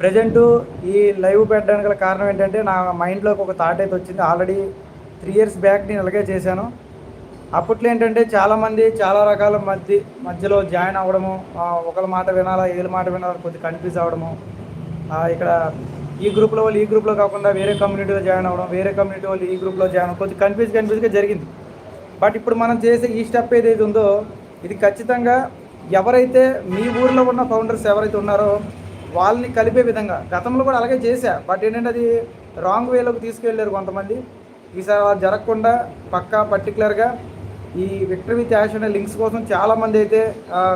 Present ఈ live పెట్టడానికి గల కారణం ఏంటంటే నా మైండ్లోకి ఒక థాట్ అయితే వచ్చింది. ఆల్రెడీ త్రీ ఇయర్స్ బ్యాక్ నేను ఇలాగే చేశాను. అప్పట్లో ఏంటంటే చాలామంది చాలా రకాల మధ్య మధ్యలో జాయిన్ అవ్వడము ఒకళ్ళ మాట వినాలా ఏళ్ళ మాట వినాలా కొద్దిగా కన్ఫ్యూజ్ అవ్వడము. ఇక్కడ ఈ గ్రూప్లో వాళ్ళు ఈ గ్రూప్లో కాకుండా వేరే కమ్యూనిటీలో జాయిన్ అవ్వడం వేరే కమ్యూనిటీ వాళ్ళు ఈ గ్రూప్లో జాయిన్ అవ్వడం కొద్దిగా కన్ఫ్యూజ్ కన్ఫ్యూజ్గా జరిగింది. బట్ ఇప్పుడు మనం చేసే ఈ స్టెప్ ఏదైతే ఉందో ఇది ఖచ్చితంగా ఎవరైతే మీ ఊర్లో ఉన్న ఫౌండర్స్ ఎవరైతే ఉన్నారో వాళ్ళని కలిపే విధంగా. గతంలో కూడా అలాగే చేశా. బట్ ఏంటంటే అది రాంగ్ వేలోకి తీసుకెళ్ళారు కొంతమంది. ఈసారి జరగకుండా పక్కా పర్టికులర్గా ఈ విక్టరీ విత్ యాష్ అనే లింక్స్ కోసం చాలామంది అయితే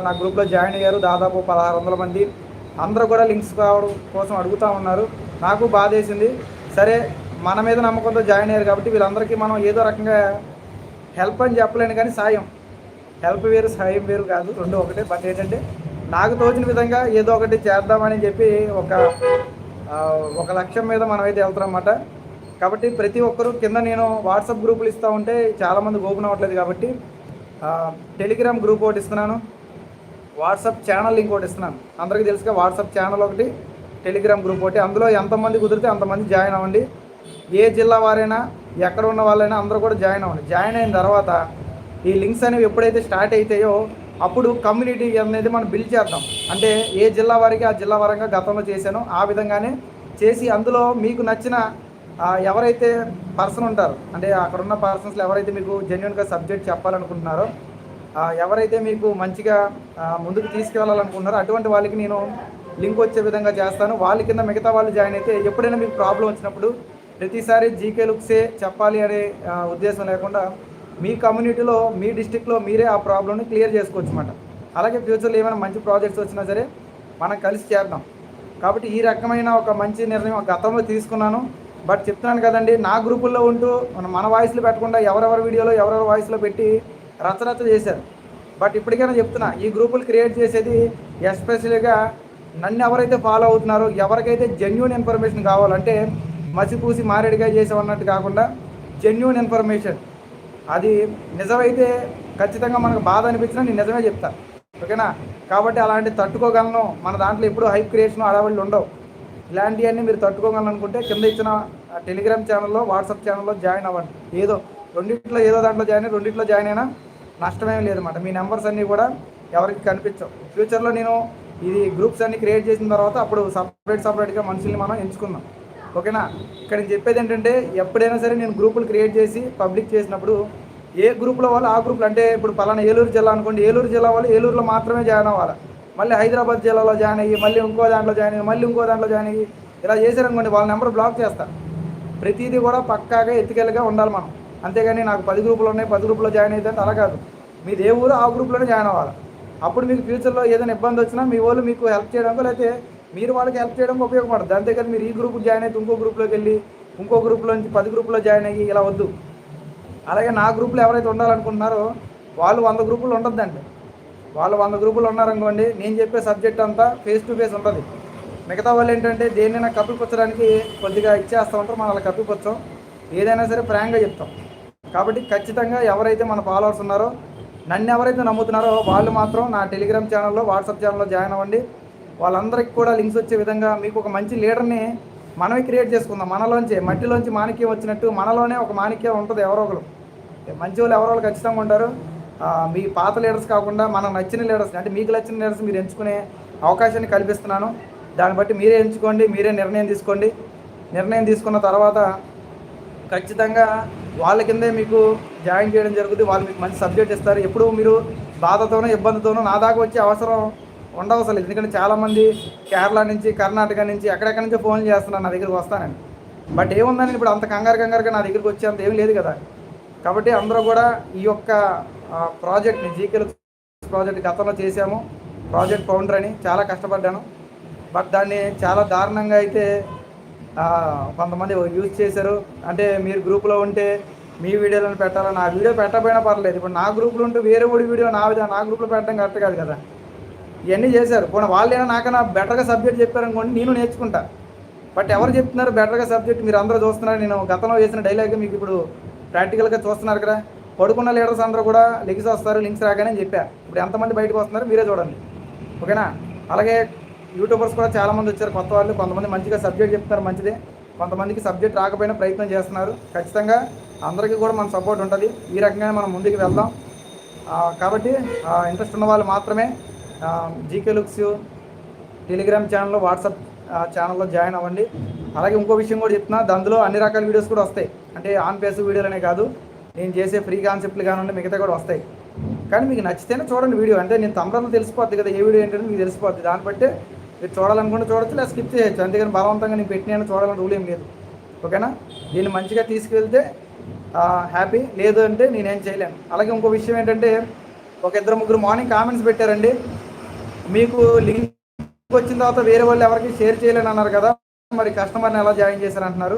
నా గ్రూప్లో జాయిన్ అయ్యారు. దాదాపు పదహారు వందల మంది. అందరూ కూడా లింక్స్ కావడం కోసం అడుగుతూ ఉన్నారు. నాకు బాధ వేసింది సరే మన మీద నమ్మకంతో జాయిన్ అయ్యారు కాబట్టి వీళ్ళందరికీ మనం ఏదో రకంగా హెల్ప్ అని చెప్పలేను కానీ సాయం. హెల్ప్ వేరు సాయం వేరు కాదు. రెండు ఒకటే. బట్ ఏంటంటే నాకు తోచిన విధంగా ఏదో ఒకటి చేద్దామని చెప్పి ఒక ఒక లక్ష్యం మీద మనమైతే వెళ్తున్నాం అన్నమాట కాబట్టి ప్రతి ఒక్కరూ కింద నేను వాట్సాప్ గ్రూపులు ఇస్తూ ఉంటే చాలామంది ఓపెన్ అవ్వట్లేదు కాబట్టి టెలిగ్రామ్ గ్రూప్ ఒకటి ఇస్తున్నాను వాట్సాప్ ఛానల్ లింక్ ఒకటి ఇస్తున్నాను. అందరికీ తెలుసుగా వాట్సాప్ ఛానల్ ఒకటి టెలిగ్రామ్ గ్రూప్ ఒకటి. అందులో ఎంతమంది కుదిరితే అంతమంది జాయిన్ అవ్వండి. ఏ జిల్లా వారైనా ఎక్కడ ఉన్న వాళ్ళైనా అందరూ కూడా జాయిన్ అవ్వండి. జాయిన్ అయిన తర్వాత ఈ లింక్స్ అనేవి ఎప్పుడైతే స్టార్ట్ అవుతాయో అప్పుడు కమ్యూనిటీ అనేది మనం బిల్డ్ చేద్దాం. అంటే ఏ జిల్లా వారికి ఆ జిల్లా వారంగా గతంలో చేశానో ఆ విధంగానే చేసి అందులో మీకు నచ్చిన ఎవరైతే పర్సన్ ఉంటారు అంటే అక్కడ ఉన్న పర్సన్స్లో ఎవరైతే మీకు జెన్యున్గా సబ్జెక్ట్ చెప్పాలనుకుంటున్నారో ఎవరైతే మీకు మంచిగా ముందుకు తీసుకెళ్ళాలనుకుంటున్నారో అటువంటి వాళ్ళకి నేను లింక్ వచ్చే విధంగా చేస్తాను. వాళ్ళ కింద మిగతా వాళ్ళు జాయిన్ అయితే ఎప్పుడైనా మీకు ప్రాబ్లం వచ్చినప్పుడు ప్రతిసారి జీకే లుక్సే చెప్పాలి అనే ఉద్దేశం లేకుండా మీ కమ్యూనిటీలో మీ డిస్టిక్లో మీరే ఆ ప్రాబ్లమ్ని క్లియర్ చేసుకోవచ్చు అనమాట అలాగే ఫ్యూచర్లో ఏమైనా మంచి ప్రాజెక్ట్స్ వచ్చినా సరే మనం కలిసి చేద్దాం. కాబట్టి ఈ రకమైన ఒక మంచి నిర్ణయం గతంలో తీసుకున్నాను. బట్ చెప్తున్నాను కదండి నా గ్రూపుల్లో ఉంటూ మన- మన వాయిస్లో పెట్టకుండా ఎవరెవరి వీడియోలో ఎవరెవరి వాయిస్లో పెట్టి రచరచ చేశారు. బట్ ఇప్పటికైనా చెప్తున్నా ఈ గ్రూపులు క్రియేట్ చేసేది ఎస్పెషల్గా నన్ను ఎవరైతే ఫాలో అవుతున్నారో ఎవరికైతే జెన్యున్ ఇన్ఫర్మేషన్ కావాలంటే మసిపూసి మారేడుగా చేసామన్నట్టు కాకుండా జెన్యున్ ఇన్ఫర్మేషన్. అది నిజమైతే ఖచ్చితంగా మనకు బాధ అనిపించినా నేను నిజమే చెప్తా. ఓకేనా? కాబట్టి అలాంటి తట్టుకోగలను. మన దాంట్లో ఎప్పుడు హైప్ క్రియేషన్ అడవాళ్ళు ఉండవు. ఇలాంటివన్నీ మీరు తట్టుకోగలను అనుకుంటే కింద ఇచ్చిన టెలిగ్రామ్ ఛానల్లో వాట్సాప్ ఛానల్లో జాయిన్ అవ్వండి. ఏదో రెండిట్లో ఏదో దాంట్లో జాయిన్ అయ్యి రెండిట్లో జాయిన్ అయినా నష్టమేం లేదన్నమాట. మీ నెంబర్స్ అన్నీ కూడా ఎవరికి కనిపించవు. ఫ్యూచర్లో నేను ఇది గ్రూప్స్ అన్ని క్రియేట్ చేసిన తర్వాత అప్పుడు సపరేట్ సపరేట్గా మనుషుల్ని మనం ఎంచుకుందాం. ఓకేనా? ఇక్కడ నేను చెప్పేది ఏంటంటే ఎప్పుడైనా సరే నేను గ్రూపులు క్రియేట్ చేసి పబ్లిక్ చేసినప్పుడు ఏ గ్రూప్లో వాళ్ళు ఆ గ్రూపులు అంటే ఇప్పుడు పలానా ఏలూరు జిల్లా అనుకోండి ఏలూరు జిల్లా వాళ్ళు ఏలూరులో మాత్రమే జాయిన్ అవ్వాలి. మళ్ళీ హైదరాబాద్ జిల్లాలో జాయిన్ అయ్యి మళ్ళీ ఇంకో దాంట్లో జాయిన్ అయ్యి మళ్ళీ ఇంకో దాంట్లో జాయిన్ అయ్యి ఇలా చేశారనుకోండి వాళ్ళ నెంబర్ బ్లాక్ చేస్తా. ప్రతిదీ కూడా పక్కాగా ఎత్తికెళ్ళగా ఉండాలి మనం. అంతేగాని నాకు పది గ్రూపులు ఉన్నాయి పది గ్రూపులో జాయిన్ అయితే అలా కాదు. మీది ఏ ఊరు ఆ గ్రూప్లోనే జాయిన్ అవ్వాలి. అప్పుడు మీకు ఫ్యూచర్లో ఏదైనా ఇబ్బంది వచ్చినా మీ వాళ్ళు మీకు హెల్ప్ చేయడానికి లేకపోతే మీరు వాళ్ళకి హెల్ప్ చేయడం ఉపయోగపడుతుంది అంతేకాదు మీరు ఈ గ్రూప్కి జాయిన్ అయితే ఇంకో గ్రూప్లోకి వెళ్ళి ఇంకో గ్రూప్లో నుంచి పది గ్రూప్లో జాయిన్ అయ్యి ఇలా వద్దు. అలాగే నా గ్రూప్లో ఎవరైతే ఉండాలనుకుంటున్నారో వాళ్ళు వంద గ్రూపులు ఉండొద్దండి. వాళ్ళు వంద గ్రూపులు ఉన్నారనుకోండి నేను చెప్పే సబ్జెక్ట్ అంతా ఫేస్ టు ఫేస్ ఉంటుంది. మిగతా వాళ్ళు ఏంటంటే దేన్నైనా కప్పిపుచ్చడానికి కొద్దిగా ఇచ్చేస్తూ ఉంటారు మనం అలా కప్పిపుచ్చాం. ఏదైనా సరే ఫ్రాంక్గా చెప్తాం. కాబట్టి ఖచ్చితంగా ఎవరైతే మన ఫాలోవర్స్ ఉన్నారో నన్ను ఎవరైతే నమ్ముతున్నారో వాళ్ళు మాత్రం నా టెలిగ్రామ్ ఛానల్లో వాట్సాప్ ఛానల్లో జాయిన్ అవ్వండి. వాళ్ళందరికీ కూడా లింక్స్ వచ్చే విధంగా మీకు ఒక మంచి లీడర్ని మనమే క్రియేట్ చేసుకుందాం. మనలోంచే మట్టిలోంచి మాణిక్యం వచ్చినట్టు మనలోనే ఒక మాణిక్యం ఉంటుంది ఎవరో ఒకరు. మంచి వాళ్ళు ఎవరో వాళ్ళు ఖచ్చితంగా ఉంటారు. మీ పాత లీడర్స్ కాకుండా మనకు నచ్చిన లీడర్స్ అంటే మీకు నచ్చిన లీడర్స్ మీరు ఎంచుకునే అవకాశాన్ని కల్పిస్తున్నాను. దాన్ని బట్టి మీరే ఎంచుకోండి మీరే నిర్ణయం తీసుకోండి. నిర్ణయం తీసుకున్న తర్వాత ఖచ్చితంగా వాళ్ళ కిందే మీకు జాయిన్ చేయడం జరుగుతుంది. వాళ్ళు మీకు మంచి సబ్జెక్ట్ ఇస్తారు. ఎప్పుడు మీరు బాధతోనో ఇబ్బందితోనో నా దాకా వచ్చే అవసరం ఉండవసలేదు ఎందుకంటే చాలామంది కేరళ నుంచి కర్ణాటక నుంచి ఎక్కడెక్కడి నుంచో ఫోన్ చేస్తున్నాను నా దగ్గరికి వస్తానని. బట్ ఏముందని ఇప్పుడు అంత కంగారు కంగారుగా నా దగ్గరికి వచ్చేంత ఏం లేదు కదా. కాబట్టి అందరూ కూడా ఈ యొక్క ప్రాజెక్ట్ని జీకెల్ ప్రాజెక్ట్ గతంలో చేశాము. ప్రాజెక్ట్ ఫౌండర్ అని చాలా కష్టపడ్డాను. బట్ దాన్ని చాలా దారుణంగా అయితే కొంతమంది యూజ్ చేశారు. అంటే మీరు గ్రూప్లో ఉంటే మీ వీడియోలను పెట్టాలని. నా వీడియో పెట్టకపోయినా పర్లేదు. ఇప్పుడు నా గ్రూప్లో ఉంటే వేరే ఊడి వీడియో నా విధంగా నా గ్రూప్లో పెట్టడం కరెక్ట్ కాదు కదా. ఇవన్నీ చేశారు. పోనీ వాళ్ళైనా నాకన్నా బెటర్గా సబ్జెక్ట్ చెప్పారనుకోండి నేను నేర్చుకుంటా. బట్ ఎవరు చెప్తున్నారు బెటర్గా సబ్జెక్ట్ మీరు అందరూ చూస్తున్నారు. నేను గతంలో వేసిన డైలాగ్ మీకు ఇప్పుడు ప్రాక్టికల్గా చూస్తున్నారు కదా. పడుకున్న లీడర్స్ అందరూ కూడా లెగ్స్ వస్తారు లింక్స్ రాగానే చెప్పారు చెప్పా. ఇప్పుడు ఎంతమంది బయటకు వస్తున్నారు మీరే చూడండి. ఓకేనా? అలాగే యూట్యూబర్స్ కూడా చాలామంది వచ్చారు. కొత్త వాళ్ళు కొంతమంది మంచిగా సబ్జెక్ట్ చెప్తున్నారు మంచిదే. కొంతమందికి సబ్జెక్ట్ రాకపోయినా ప్రయత్నం చేస్తున్నారు. ఖచ్చితంగా అందరికీ కూడా మన సపోర్ట్ ఉంటుంది. ఈ రకంగా మనం ముందుకు వెళ్దాం. కాబట్టి ఇంట్రెస్ట్ ఉన్న వాళ్ళు మాత్రమే జీకే లుక్స్ టెలిగ్రామ్ ఛానల్లో వాట్సాప్ ఛానల్లో జాయిన్ అవ్వండి. అలాగే ఇంకో విషయం కూడా చెప్తున్నా అందులో అన్ని రకాల వీడియోస్ కూడా వస్తాయి. అంటే ఆన్ పేస్ వీడియోలనే కాదు నేను చేసే ఫ్రీ కాన్సెప్ట్లు కానివ్వండి మిగతా కూడా వస్తాయి. కానీ మీకు నచ్చితేనే చూడండి వీడియో అంటే నేను తమ్ముళ్ళు తెలిసిపోద్ది కదా ఏ వీడియో ఏంటంటే మీకు తెలిసిపోద్ది. దాన్ని బట్టి మీరు చూడాలనుకుంటే చూడొచ్చు లేదా స్కిప్ చేయొచ్చు. అందుకని బలవంతంగా నేను పెట్టిన చూడాలని రూల్ ఏం లేదు. ఓకేనా? దీన్ని మంచిగా తీసుకెళ్తే హ్యాపీ లేదు అంటే నేనేం చేయలేను. అలాగే ఇంకో విషయం ఏంటంటే ఒక ఇద్దరు ముగ్గురు మార్నింగ్ కామెంట్స్ పెట్టారండి. మీకు లింక్ వచ్చిన తర్వాత వేరే వాళ్ళు ఎవరికి షేర్ చేయలేని అన్నారు కదా మరి కస్టమర్ని ఎలా జాయిన్ చేశారు అంటున్నారు.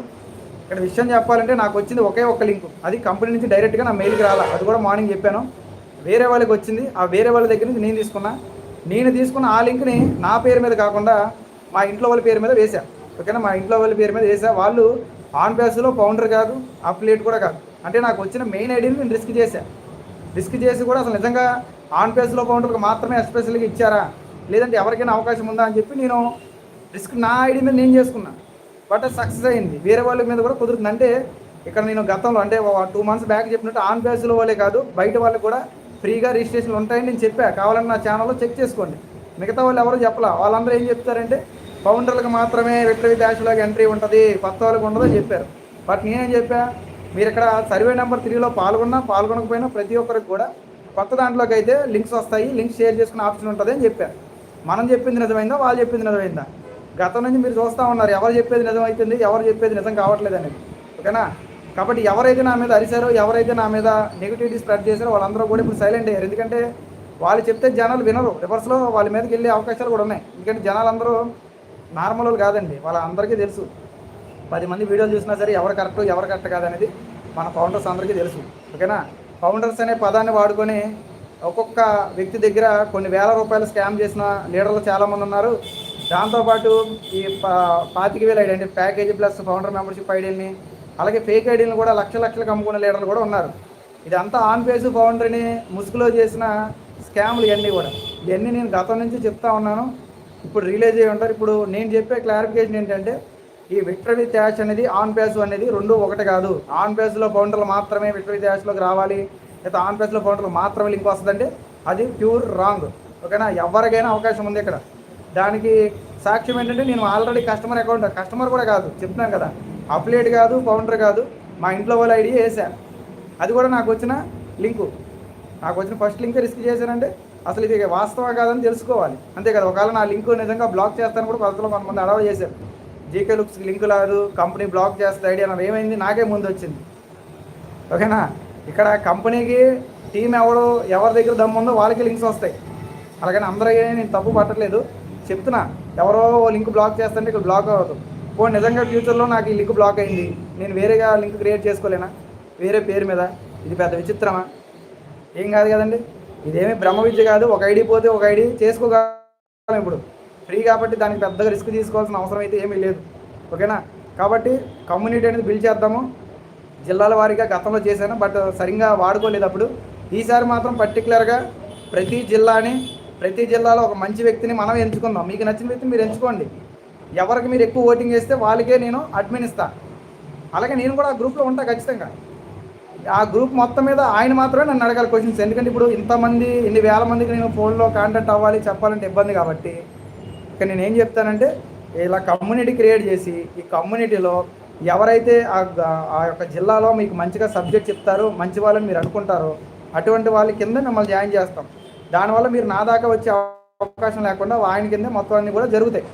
ఇక్కడ విషయం చెప్పాలంటే నాకు వచ్చింది ఒకే ఒక లింక్ అది కంపెనీ నుంచి డైరెక్ట్గా నా మెయిల్కి రాలా. అది కూడా మార్నింగ్ చెప్పాను. వేరే వాళ్ళకి వచ్చింది. ఆ వేరే వాళ్ళ దగ్గర నుంచి నేను తీసుకున్నా. నేను తీసుకున్న ఆ లింక్ని నా పేరు మీద కాకుండా మా ఇంట్లో వాళ్ళ పేరు మీద వేసా ఓకేనా? మా ఇంట్లో వాళ్ళ పేరు మీద వేసా వాళ్ళు ఆన్ బేస్లో ఫౌండర్ కాదు అప్లేట్ కూడా కాదు. అంటే నాకు వచ్చిన మెయిన్ ఐడిని నేను రిస్క్ చేశా. రిస్క్ చేసి కూడా అసలు నిజంగా ఆన్ పేస్లో ఫౌండర్కి మాత్రమే ఎస్పెషల్గా ఇచ్చారా? లేదంటే ఎవరికైనా అవకాశం ఉందా అని చెప్పి నేను రిస్క్ నా ఐడి మీద నేను చేసుకున్నా. బట్ సక్సెస్ అయింది. వేరే వాళ్ళ మీద కూడా కుదురుతుంది. అంటే ఇక్కడ నేను గతంలో అంటే టూ మంత్స్ బ్యాక్ చెప్పినట్టు ఆన్ బేస్లో వాళ్ళే కాదు బయట వాళ్ళు కూడా ఫ్రీగా రిజిస్ట్రేషన్లు ఉంటాయని నేను చెప్పా. కావాలని నా ఛానల్లో చెక్ చేసుకోండి. మిగతా వాళ్ళు ఎవరు చెప్పలా. వాళ్ళందరూ ఏం చెప్తారంటే ఫౌండర్లకు మాత్రమే విక్టరీ డాష్లోకి ఎంట్రీ ఉంటుంది కొత్త వాళ్ళకి ఉండదు అని చెప్పారు. బట్ నేనేం చెప్పా మీరు ఇక్కడ సర్వే నెంబర్ త్రీలో పాల్గొన్నా పాల్గొనకపోయినా ప్రతి ఒక్కరికి కూడా కొత్త దాంట్లోకి అయితే లింక్స్ వస్తాయి లింక్స్ షేర్ చేసుకునే ఆప్షన్ ఉంటుంది అని చెప్పారు మనం చెప్పింది నిజమైందా? వాళ్ళు చెప్పింది నిజమైందా? గతం నుంచి మీరు చూస్తూ ఉన్నారు ఎవరు చెప్పేది నిజమైతుంది ఎవరు చెప్పేది నిజం కావట్లేదు అనేది. ఓకేనా? కాబట్టి ఎవరైతే నా మీద అరిశారో ఎవరైతే నా మీద నెగిటివిటీ స్ప్రెడ్ చేశారో వాళ్ళందరూ కూడా ఇప్పుడు సైలెంట్ అయ్యారు ఎందుకంటే వాళ్ళు చెప్తే జనాలు వినరు. రివర్స్లో వాళ్ళ మీదకి వెళ్ళే అవకాశాలు కూడా ఉన్నాయి. ఎందుకంటే జనాలందరూ నార్మల్ వాళ్ళు కాదండి. వాళ్ళందరికీ తెలుసు. పది మంది వీడియోలు చూసినా సరే ఎవరు కరెక్ట్ ఎవరు కరెక్ట్ కాదనేది మన ఫౌండర్స్ అందరికీ తెలుసు. ఓకేనా? ఫౌండర్స్ అనే పదాన్ని వాడుకొని ఒక్కొక్క వ్యక్తి దగ్గర కొన్ని వేల రూపాయలు స్కామ్ చేసిన లీడర్లు చాలామంది ఉన్నారు. దాంతోపాటు ఈ పా- పాతిక వేల ఐడి అంటే ప్యాకేజీ ప్లస్ ఫౌండర్ మెంబర్షిప్ ఐడీని అలాగే ఫేక్ ఐడీలను కూడా లక్ష లక్షలకు అమ్ముకునే లీడర్లు కూడా ఉన్నారు. ఇదంతా ఆన్ పేజ్ ఫౌండర్ని ముసుగులో చేసిన స్కామ్లు ఇవన్నీ కూడా. ఇవన్నీ నేను గతం నుంచి చెప్తా ఉన్నాను. ఇప్పుడు రిలీజ్ అయ్యి ఉంటారు. ఇప్పుడు నేను చెప్పే క్లారిఫికేషన్ ఏంటంటే ఈ విక్టరీ త్యాష్ అనేది ఆన్ పేజ్ అనేది రెండు ఒకటి కాదు. ఆన్ పేజ్లో ఫౌండర్లు మాత్రమే విక్టరీ త్యాష్లోకి రావాలి. లేదా ఆన్ పేజ్లో మాత్రమే లింక్ వస్తుందంటే అది ప్యూర్ రాంగ్. ఓకేనా? ఎవరికైనా అవకాశం ఉంది ఇక్కడ. దానికి సాక్ష్యం ఏంటంటే నేను ఆల్రెడీ కస్టమర్ అకౌంట్ కస్టమర్ కూడా కాదు చెప్తున్నాను కదా. అప్లేట్ కాదు ఫౌండర్ కాదు మా ఇంట్లో వాళ్ళ ఐడి వేసాను అది కూడా నాకు వచ్చిన లింకు. నాకు వచ్చిన ఫస్ట్ లింక్ రిస్క్ చేశానంటే అసలు ఇది వాస్తవం కాదని తెలుసుకోవాలి. అంతే కదా ఒకవేళ నా లింక్ నిజంగా బ్లాక్ చేస్తాను కూడా కొత్తలో కొంతమంది అడవ చేశారు. జీకే లుక్స్ లింక్ రాదు కంపెనీ బ్లాక్ చేస్తే ఐడియా నాకు ఏమైంది? నాకే ముందు వచ్చింది. ఓకేనా? ఇక్కడ కంపెనీకి టీం ఎవడు ఎవరి దగ్గర దమ్ము ఉందో వాళ్ళకి లింక్స్ వస్తాయి. అలాగని అందరికీ నేను తప్పు పట్టట్లేదు. చెప్తున్నా ఎవరో లింక్ బ్లాక్ చేస్తుంటే ఇక్కడ బ్లాక్ అవ్వదు ఓ నిజంగా ఫ్యూచర్లో నాకు ఈ లింక్ బ్లాక్ అయింది. నేను వేరేగా లింక్ క్రియేట్ చేసుకోలేనా? వేరే పేరు మీద. ఇది పెద్ద విచిత్రమా? ఏం కాదు కదండి. ఇదేమి బ్రహ్మ విద్య కాదు. ఒక ఐడి పోతే ఒక ఐడి చేసుకోగలం ఇప్పుడు. ఫ్రీ కాబట్టి దానికి పెద్దగా రిస్క్ తీసుకోవాల్సిన అవసరం అయితే ఏమీ లేదు. ఓకేనా? కాబట్టి కమ్యూనిటీ అనేది బిల్డ్ చేద్దాము. జిల్లాల వారీగా గతంలో చేశాను బట్ సరిగ్గా వాడుకోలేదు అప్పుడు. ఈసారి మాత్రం పర్టికులర్గా ప్రతి జిల్లాని ప్రతి జిల్లాలో ఒక మంచి వ్యక్తిని మనం ఎంచుకుందాం. మీకు నచ్చిన వ్యక్తిని మీరు ఎంచుకోండి. ఎవరికి మీరు ఎక్కువ ఓటింగ్ చేస్తే వాళ్ళకే నేను అడ్మిన్ ఇస్తా. అలాగే నేను కూడా ఆ గ్రూప్లో ఉంటాను ఖచ్చితంగా. ఆ గ్రూప్ మొత్తం మీద ఆయన మాత్రమే నన్ను అడగాలి క్వశ్చన్స్ ఎందుకంటే ఇప్పుడు ఇంతమంది ఇన్ని వేల మందికి నేను ఫోన్లో కాంటాక్ట్ అవ్వాలి చెప్పాలంటే ఇబ్బంది కాబట్టి. ఇక నేను ఏం చెప్తానంటే ఇలా కమ్యూనిటీ క్రియేట్ చేసి ఈ కమ్యూనిటీలో ఎవరైతే ఆ ఆ యొక్క జిల్లాలో మీకు మంచిగా సబ్జెక్ట్ చెప్తారో మంచి వాళ్ళని మీరు అనుకుంటారో అటువంటి వాళ్ళ కింద మిమ్మల్ని జాయిన్ చేస్తాం. దానివల్ల మీరు నా దాకా వచ్చే అవకాశం లేకుండా ఆయన కింద మొత్తం అన్నీ కూడా జరుగుతాయి.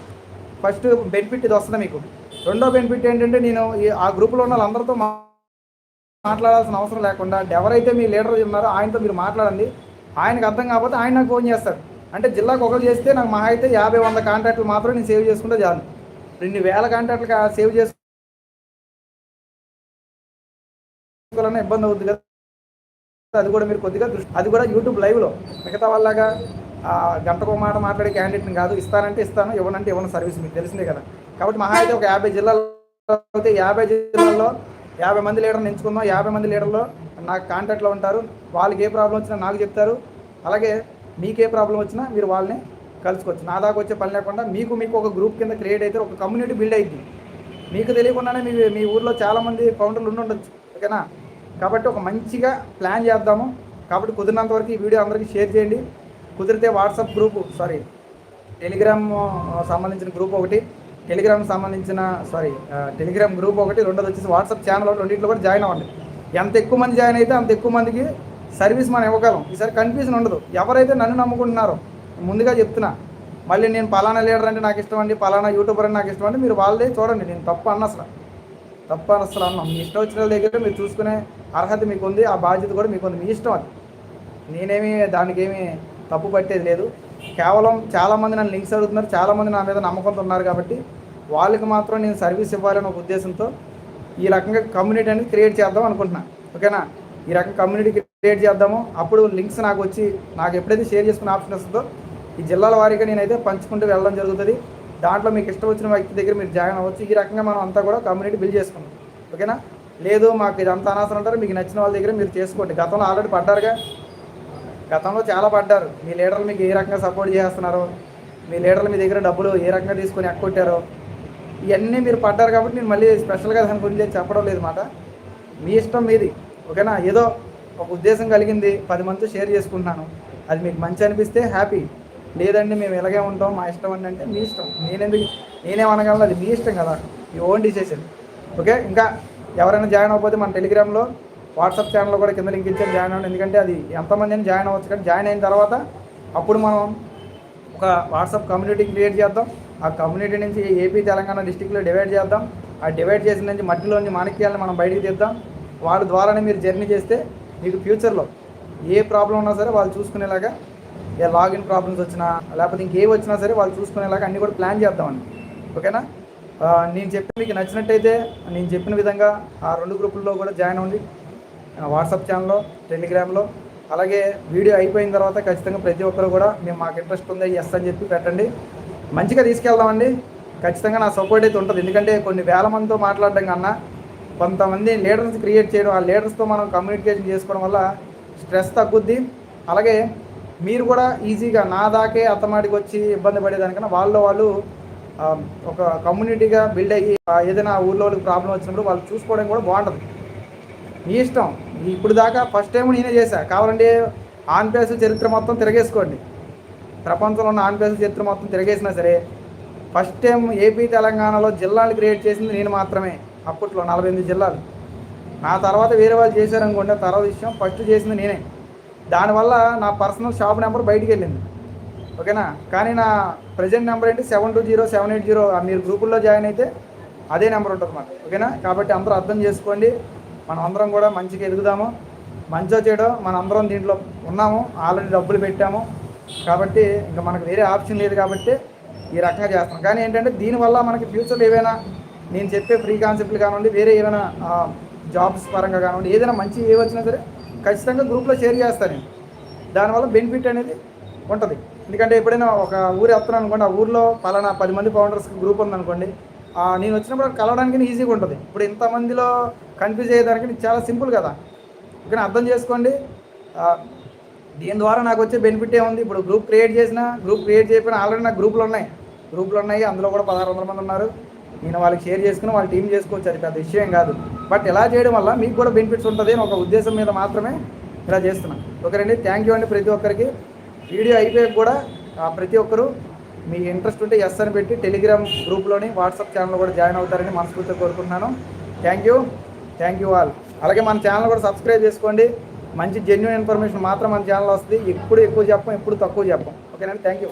ఫస్ట్ బెనిఫిట్ ఇది వస్తుంది మీకు. రెండో బెనిఫిట్ ఏంటంటే నేను ఈ ఆ గ్రూప్లో ఉన్న వాళ్ళందరితో మాట్లాడాల్సిన అవసరం లేకుండా ఎవరైతే మీ లీడర్ ఉన్నారో ఆయనతో మీరు మాట్లాడండి. ఆయనకు అర్థం కాకపోతే ఆయన నాకు ఫోన్ చేస్తాడు అంటే జిల్లాకు ఒకరు చేస్తే నాకు మహా అయితే యాభై వంద కాంటాక్ట్లు మాత్రం నేను సేవ్ చేసుకుంటే చాలు. రెండు వేల కాంటాక్ట్లు సేవ్ చేసుకుంటే చేసుకోవాలన్నా ఇబ్బంది అవుతుంది కదా. అది కూడా మీరు కొద్దిగా దృష్టి అది కూడా యూట్యూబ్ లైవ్లో మిగతా వాళ్ళగా గంటకు మాట మాట్లాడే క్యాండిడేట్ని కాదు ఇస్తానంటే ఇస్తాను ఇవ్వనంటే ఇవ్వను సర్వీస్ మీకు తెలిసిందే కదా. కాబట్టి మహా అయితే ఒక యాభై జిల్లాలో అయితే యాభై జిల్లాల్లో యాభై మంది లీడర్ని ఎంచుకుందాం. యాభై మంది లీడర్లో నాకు కాంటాక్ట్లో ఉంటారు. వాళ్ళకి ఏ ప్రాబ్లం వచ్చినా నాకు చెప్తారు. అలాగే మీకే ప్రాబ్లం వచ్చినా మీరు వాళ్ళని కలుసుకోవచ్చు. నా దాకా వచ్చే పని లేకుండా మీకు మీకు ఒక గ్రూప్ కింద క్రియేట్ అయితే ఒక కమ్యూనిటీ బిల్డ్ అయింది మీకు తెలియకుండానే మీ మీ ఊర్లో చాలామంది ఫౌండర్లు ఉండి ఉండొచ్చు ఓకేనా? కాబట్టి ఒక మంచిగా ప్లాన్ చేద్దాము. కాబట్టి కుదిరినంత వరకు ఈ వీడియో అందరికీ షేర్ చేయండి. కుదిరితే వాట్సాప్ గ్రూపు సారీ టెలిగ్రామ్ సంబంధించిన గ్రూప్ ఒకటి టెలిగ్రామ్ సంబంధించిన సారీ టెలిగ్రామ్ గ్రూప్ ఒకటి రెండోది వచ్చేసి వాట్సాప్ ఛానల్ ఒకటి రెండింటిలో కూడా జాయిన్ అవ్వండి. ఎంత ఎక్కువ మంది జాయిన్ అయితే అంత ఎక్కువ మందికి సర్వీస్ మనం ఇవ్వగలం. ఈసారి కన్ఫ్యూజన్ ఉండదు. ఎవరైతే నన్ను నమ్ముకుంటున్నారో ముందుగా చెప్తున్నా మళ్ళీ నేను పలానా లీడర్ అంటే నాకు ఇష్టం అండి పలానా యూట్యూబర్ అంటే నాకు ఇష్టం అండి మీరు వాళ్ళదే చూడండి. నేను తప్పు అన్న అసలు. తప్ప అసలు అన్నాం మీ ఇష్టం వచ్చిన దగ్గర మీరు చూసుకునే అర్హత మీకు ఉంది ఆ బాధ్యత కూడా మీకు ఉంది మీ ఇష్టం అది. నేనేమి దానికి ఏమి తప్పు పట్టేది లేదు. కేవలం చాలామంది నన్ను లింక్స్ అడుగుతున్నారు చాలామంది నా మీద నమ్మకంతో ఉన్నారు కాబట్టి వాళ్ళకి మాత్రం నేను సర్వీస్ ఇవ్వాలనే ఒక ఉద్దేశంతో ఈ రకంగా కమ్యూనిటీ అనేది క్రియేట్ చేద్దాం అనుకుంటున్నా. ఓకేనా? ఈ రకంగా కమ్యూనిటీ క్రియేట్ చేద్దాము. అప్పుడు లింక్స్ నాకు వచ్చి నాకు ఎప్పుడైతే షేర్ చేసుకునే ఆప్షన్ వస్తుందో ఈ జిల్లాల వారీగా నేనైతే పంచుకుంటూ వెళ్ళడం జరుగుతుంది. దాంట్లో మీకు ఇష్టం వచ్చిన వ్యక్తి దగ్గర మీరు జాయిన్ అవ్వచ్చు. ఈ రకంగా మనం అంతా కూడా కమ్యూనిటీ బిల్డ్ చేసుకుందాం. ఓకేనా? లేదు మాకు ఇదంతా అనవసరం అంటారు. మీకు నచ్చిన వాళ్ళ దగ్గర మీరు చేసుకోండి. గతంలో ఆల్రెడీ పడ్డారుగా? గతంలో చాలా పడ్డారు. మీ లీడర్లు మీకు ఏ రకంగా సపోర్ట్ చేస్తున్నారో మీ లీడర్లు మీ దగ్గర డబ్బులు ఏ రకంగా తీసుకొని ఎక్కొట్టారో ఇవన్నీ మీరు పడ్డారు కాబట్టి నేను మళ్ళీ స్పెషల్గా దాని గురించి చెప్పడం లేదు మాట. మీ ఇష్టం మీది. ఓకేనా? ఏదో ఒక ఉద్దేశం కలిగింది. పది మందితో షేర్ చేసుకుంటున్నాను. అది మీకు మంచి అనిపిస్తే హ్యాపీ లేదండి మేము ఇలాగే ఉంటాం మా ఇష్టం అండి అంటే మీ ఇష్టం. నేనెందుకు నేనేమనగలను అది మీ ఇష్టం కదా. మీ ఓన్ డిసిషన్ ఓకే ఇంకా ఎవరైనా జాయిన్ అవ్వకపోతే మన టెలిగ్రామ్లో వాట్సాప్ ఛానల్లో కూడా కింద లింక్ ఇచ్చాను జాయిన్ అవ్వండి. ఎందుకంటే అది ఎంతమంది అని జాయిన్ అవ్వచ్చు కానీ జాయిన్ అయిన తర్వాత అప్పుడు మనం ఒక వాట్సాప్ కమ్యూనిటీ క్రియేట్ చేద్దాం. ఆ కమ్యూనిటీ నుంచి ఏపీ తెలంగాణ డిస్టిక్లో డివైడ్ చేద్దాం. ఆ డివైడ్ చేసిన నుంచి మట్టిలోని మాణిక్యాలను మనం బయటికి తీద్దాం. వాళ్ళ ద్వారానే మీరు జర్నీ చేస్తే మీకు ఫ్యూచర్లో ఏ ప్రాబ్లం ఉన్నా సరే వాళ్ళు చూసుకునేలాగా లాగిన్ ప్రాబ్లమ్స్ వచ్చినా లేకపోతే ఇంకేవి వచ్చినా సరే వాళ్ళు చూసుకునేలాగా అన్నీ కూడా ప్లాన్ చేద్దామండి ఓకేనా? నేను చెప్పిన మీకు నచ్చినట్టయితే నేను చెప్పిన విధంగా ఆ రెండు గ్రూపుల్లో కూడా జాయిన్ అవ్వండి. వాట్సాప్ ఛానల్లో టెలిగ్రామ్లో అలాగే వీడియో అయిపోయిన తర్వాత ఖచ్చితంగా ప్రతి ఒక్కరు కూడా మేము మాకు ఇంట్రెస్ట్ ఉంది ఎస్ అని చెప్పి పెట్టండి. మంచిగా తీసుకెళ్దామండి. ఖచ్చితంగా నా సపోర్ట్ అయితే ఉంటుంది. ఎందుకంటే కొన్ని వేల మందితో మాట్లాడడం కన్నా కొంతమంది లీడర్స్ క్రియేట్ చేయడం ఆ లీడర్స్తో మనం కమ్యూనికేషన్ చేసుకోవడం వల్ల స్ట్రెస్ తగ్గుద్ది. అలాగే మీరు కూడా ఈజీగా నా దాకే అత్తమాటికి వచ్చి ఇబ్బంది పడేదానికన్నా వాళ్ళు వాళ్ళు ఒక కమ్యూనిటీగా బిల్డ్ అయ్యి ఏదైనా ఊళ్ళో వాళ్ళకి ప్రాబ్లం వచ్చినప్పుడు వాళ్ళు చూసుకోవడం కూడా బాగుంటుంది. మీ ఇష్టం. ఇప్పుడు దాకా ఫస్ట్ టైం నేనే చేశా. కావాలంటే ఆన్పేస్ చరిత్ర మొత్తం తిరగేసుకోండి. ప్రపంచంలో ఉన్న ఆన్పేస్ చరిత్ర మొత్తం తిరగేసినా సరే ఫస్ట్ టైం ఏపీ తెలంగాణలో జిల్లాలు క్రియేట్ చేసింది నేను మాత్రమే. అప్పట్లో నలభై ఎనిమిది జిల్లాలు. నా తర్వాత వేరే వాళ్ళు చేశారనుకోండి తర్వాత విషయం ఫస్ట్ చేసింది నేనే. దానివల్ల నా పర్సనల్ షాప్ నెంబర్ బయటికి వెళ్ళింది. ఓకేనా? కానీ నా ప్రజెంట్ నెంబర్ ఏంటి? Seven two zero seven eight zero మీరు గ్రూపుల్లో జాయిన్ అయితే అదే నెంబర్ ఉంటుంది మాకు. ఓకేనా? కాబట్టి అందరూ అర్థం చేసుకోండి. మనం అందరం కూడా మంచిగా ఎదుగుదాము. మంచిగా చేయడం మన అందరం దీంట్లో ఉన్నాము. ఆల్రెడీ డబ్బులు పెట్టాము. కాబట్టి ఇంకా మనకు వేరే ఆప్షన్ లేదు కాబట్టి ఈ రకంగా చేస్తాం కానీ ఏంటంటే దీనివల్ల మనకి ఫ్యూచర్లో ఏవైనా నేను చెప్పే ఫ్రీ కాన్సెప్ట్లు కానివ్వండి వేరే ఏమైనా జాబ్స్ పరంగా కానివ్వండి ఏదైనా మంచి ఏ వచ్చినా సరే ఖచ్చితంగా గ్రూప్లో షేర్ చేస్తాను నేను. దానివల్ల బెనిఫిట్ అనేది ఉంటుంది. ఎందుకంటే ఎప్పుడైనా ఒక ఊరు వెళ్తున్నాను అనుకోండి ఆ ఊర్లో పలానా పది మంది ఫౌండర్స్ గ్రూప్ ఉందనుకోండి నేను వచ్చినప్పుడు కలవడానికి ఈజీగా ఉంటుంది. ఇప్పుడు ఇంతమందిలో కన్ఫ్యూజ్ అయ్యేదానికి చాలా సింపుల్ కదా. ఇక్కడ అర్థం చేసుకోండి. దీని ద్వారా నాకు వచ్చే బెనిఫిట్ ఏముంది? ఇప్పుడు గ్రూప్ క్రియేట్ చేసిన గ్రూప్ క్రియేట్ చేయకపోయినా ఆల్రెడీ నాకు గ్రూపులు ఉన్నాయి. గ్రూపులు ఉన్నాయి అందులో కూడా పదహారు వందల మంది ఉన్నారు. నేను వాళ్ళకి షేర్ చేసుకుని వాళ్ళ టీం చేసుకోవచ్చు అది పెద్ద విషయం కాదు. బట్ ఇలా చేయడం వల్ల మీకు కూడా బెనిఫిట్స్ ఉంటుంది అని ఒక ఉద్దేశం మీద మాత్రమే ఇలా చేస్తున్నాం. ఓకేనండి థ్యాంక్ యూ అండి ప్రతి ఒక్కరికి. వీడియో అయిపోయాక కూడా ప్రతి ఒక్కరు మీ ఇంట్రెస్ట్ ఉంటే ఎస్ అని పెట్టి టెలిగ్రామ్ గ్రూప్లోని వాట్సాప్ ఛానల్ కూడా జాయిన్ అవుతారని మనస్ఫూర్తిగా కోరుకుంటున్నాను. Thank you thank you all అలాగే మన ఛానల్ కూడా సబ్స్క్రైబ్ చేసుకోండి. మంచి జెన్యున్ ఇన్ఫర్మేషన్ మాత్రం మన ఛానల్ వస్తుంది. ఎప్పుడు ఎక్కువ చెప్పం ఎప్పుడు తక్కువ చెప్పం. ఓకేనండి థ్యాంక్ యూ